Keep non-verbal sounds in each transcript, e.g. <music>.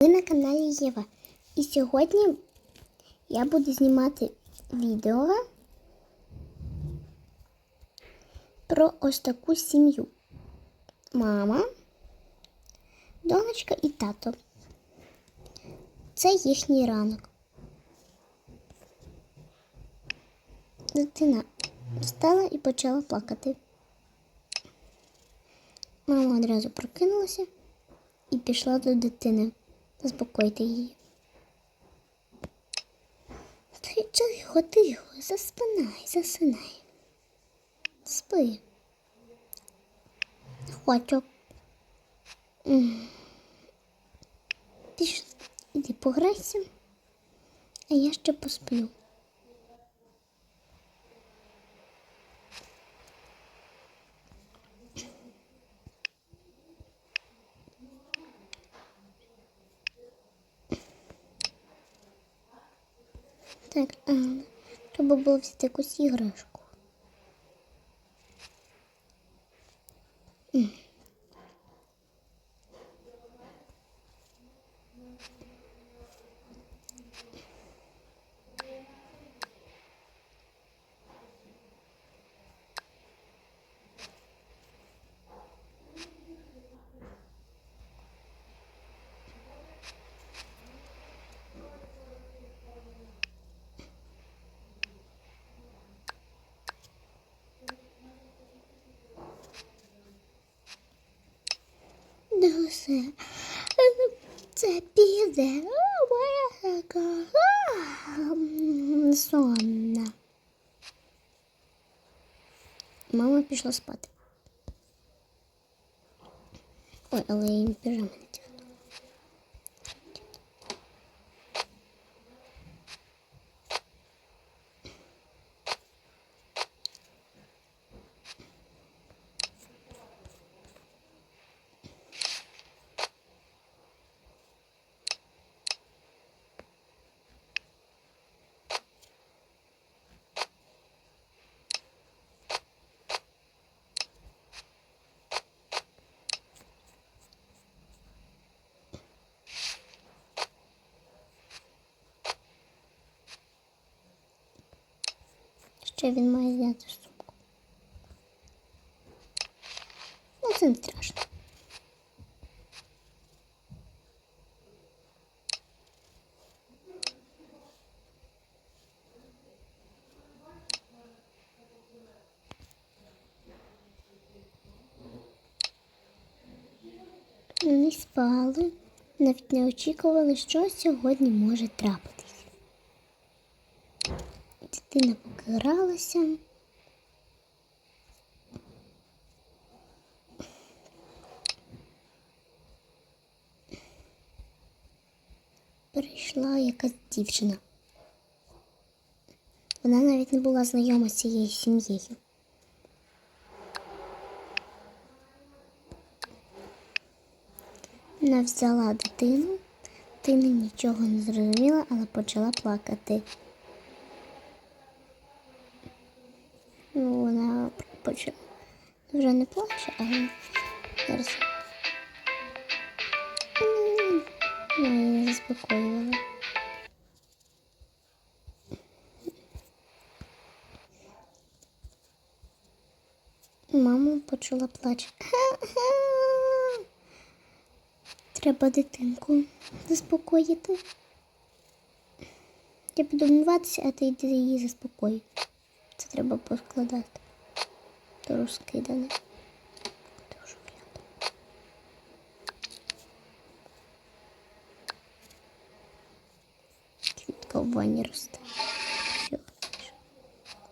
Ви на каналі Єва. І сьогодні я буду знімати відео про ось таку сім'ю. Мама, донечка і тато. Це їхній ранок. Дитина встала і почала плакати. Мама одразу прокинулася і пішла до дитини заспокоїти її. Ти тихо, тихо, заспинай, засинай. Спи. Хочу. Ти Пішли, іди пограйся, а я ще посплю. Так, треба було взяти якусь іграшку. М. Все, це піде. Моя така сонна. Мама пішла спати. Ой, але я не тягну. Ще він має зняти сумку. Ну, це не страшно. Вони спали, навіть не очікували, що сьогодні може трапитись. Дитина поки. Прийшла якась дівчина. Вона навіть не була знайома з цією сім'єю. Вона взяла дитину, дитина нічого не зрозуміла, але почала плакати. Ну, вона почала. Вже не плаче, але зараз. Я її заспокоювала. Мама почала плаче. <laughs> Треба дитинку заспокоїти. Я буду вмиватися, а ти йди її заспокой. Це треба поскладати. То розкидане. Квітка в ванні росте. Все.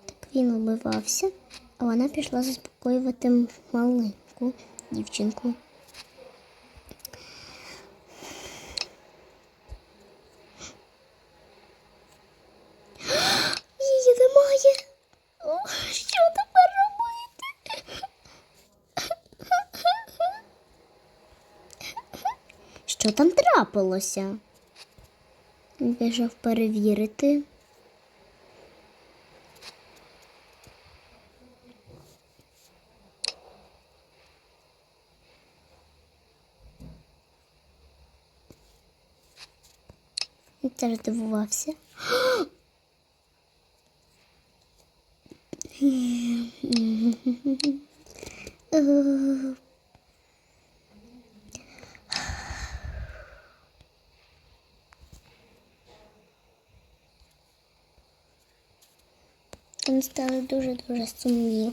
Так він вмивався, а вона пішла заспокоювати маленьку дівчинку. Її немає. О, що тепер робити? Що там трапилося? Біжав перевірити. Він теж дивувався. <gasps> Вони стали дуже-дуже сумні.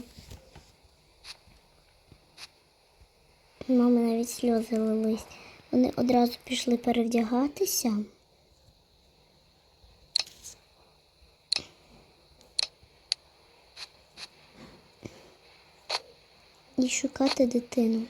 Мами навіть сльози лились. Вони одразу пішли перевдягатися. І шукати дитину.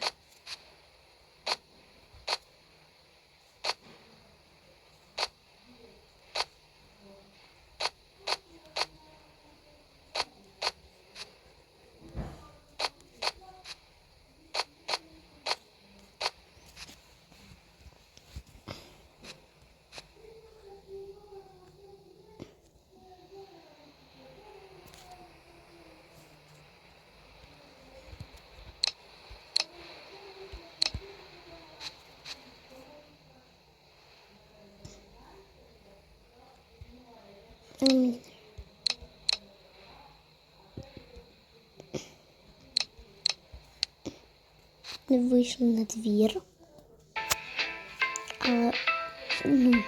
Не вийшли на двір. Але, ну,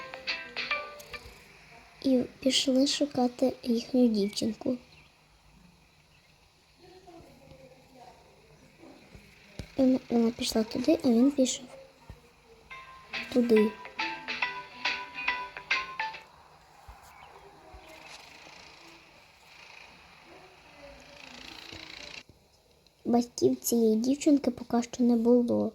і пішли шукати їхню дівчинку. Вона, пішла туди, а він пішов туди. Батьків цієї дівчинки поки що не було.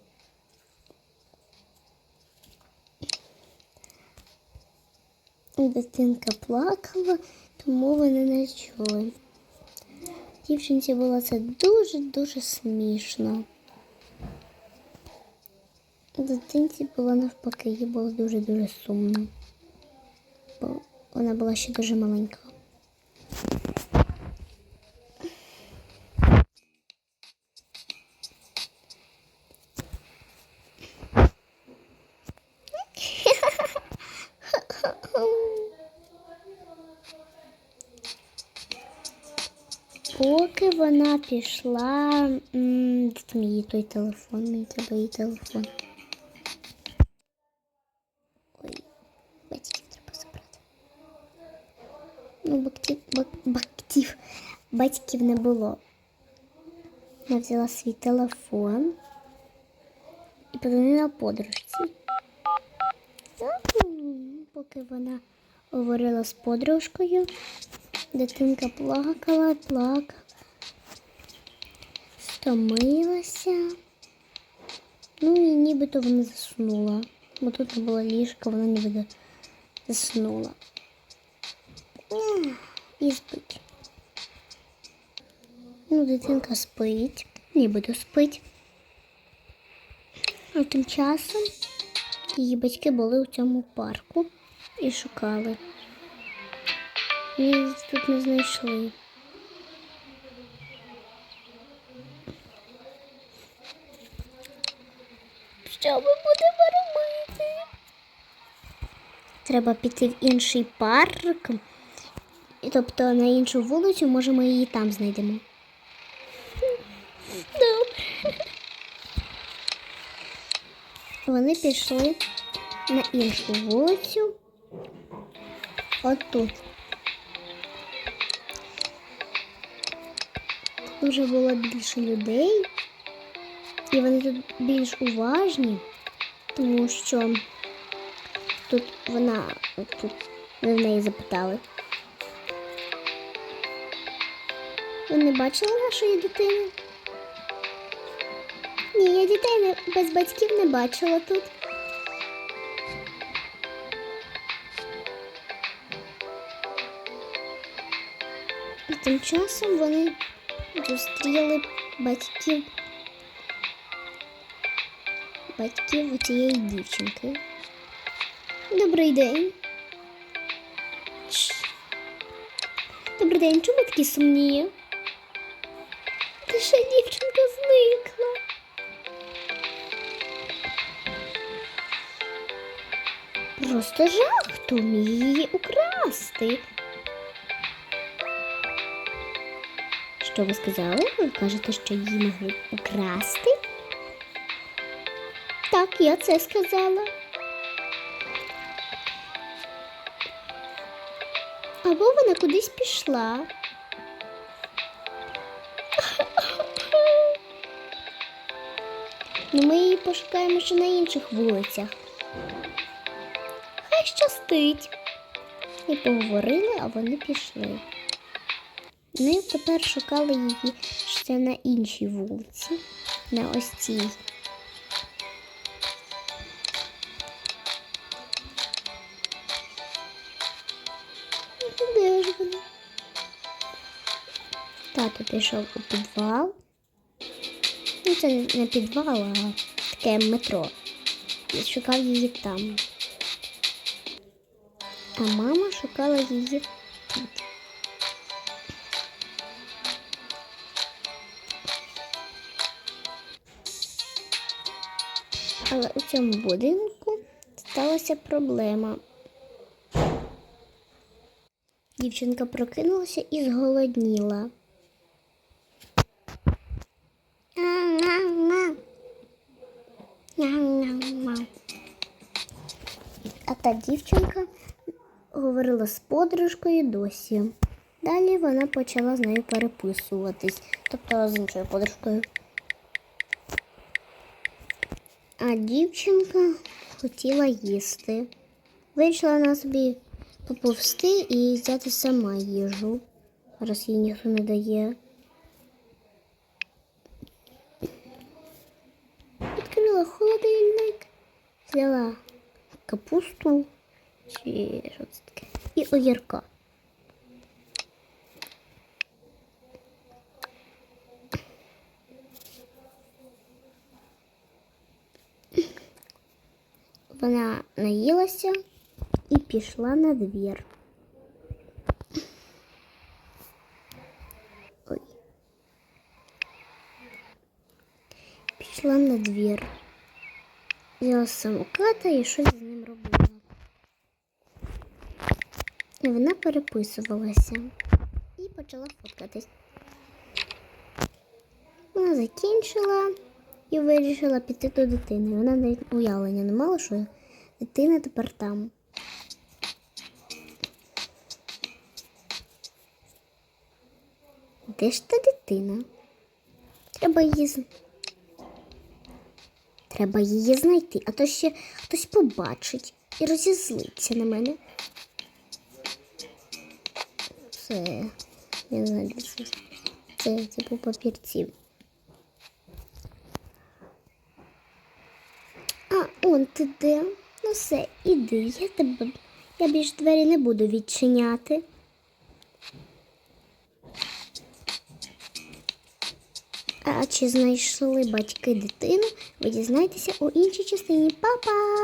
Дитинка плакала, тому вони не чули. Дівчинці було це дуже-дуже смішно. Дитинці було навпаки, їй було дуже-дуже сумно. Бо вона була ще дуже маленька. Поки вона пішла, м, де мій той телефон, мені треба її телефон. Ой, батьків треба забрати. Ну, батьків, бак, батьків не було. Вона взяла свій телефон і подзвонила подружці. Поки вона говорила з подружкою, дитинка плакала, плакала, стомилася. Ну і нібито вона заснула. Бо тут не було ліжка, вона ніби заснула. І спить. Ну, дитинка спить, нібито спить. А тим часом її батьки були у цьому парку і шукали. Її тут не знайшли. Що ми будемо робити? Треба піти в інший парк. Тобто на іншу вулицю, може, ми її там знайдемо. Вони пішли на іншу вулицю. Отут. Вже було більше людей, і вони тут більш уважні, тому що тут вона тут ви в неї запитали. Ви не бачили нашої дитини? Ні, я дітей без батьків не бачила тут. І тим часом вони зустріли батьків батьків цієї дівчинки. Добрий день. Добрий день, чому такі сумні? Ще дівчинка зникла. Просто жах, хто міг її украсти. Що ви сказали? Ви кажете, що її могли украсти? Так, я це сказала. Або вона кудись пішла. Ну, ми її пошукаємо ще на інших вулицях. Хай щастить. І поговорили, а вони пішли. Ми тепер шукали її ще на іншій вулиці, на ось цій. Де ж вона? Тато пішов у підвал. Ну, це не підвал, а таке метро. І шукав її там. А мама шукала її Але у цьому будинку сталася проблема. Дівчинка прокинулася і зголодніла. А та дівчинка говорила з подружкою досі. Далі вона почала з нею переписуватись, тобто з іншою подружкою. А дівчинка хотіла їсти. Вирішила на собі поповсти і взяти сама їжу, раз їй ніхто не дає. Відкрила холодильник, взяла капусту чи що це таке, і огірка. Вона наїлася і пішла на двір. Ой. Пішла на двір. Взяла самоката і щось з ним робила. І вона переписувалася і почала фоткатись. Вона закінчила і вирішила піти до дитини. Вона навіть уявлення не мала, що дитина тепер там. Де ж та дитина? Треба її Треба її знайти, а то ще хтось побачить і розізлиться на мене. Це я знаю, це. Це типу папірці. А он ти? Ну все, іди, я тебе. Я більш двері не буду відчиняти. А чи знайшли батьки дитину? Ви дізнаєтеся у іншій частині. Па-па!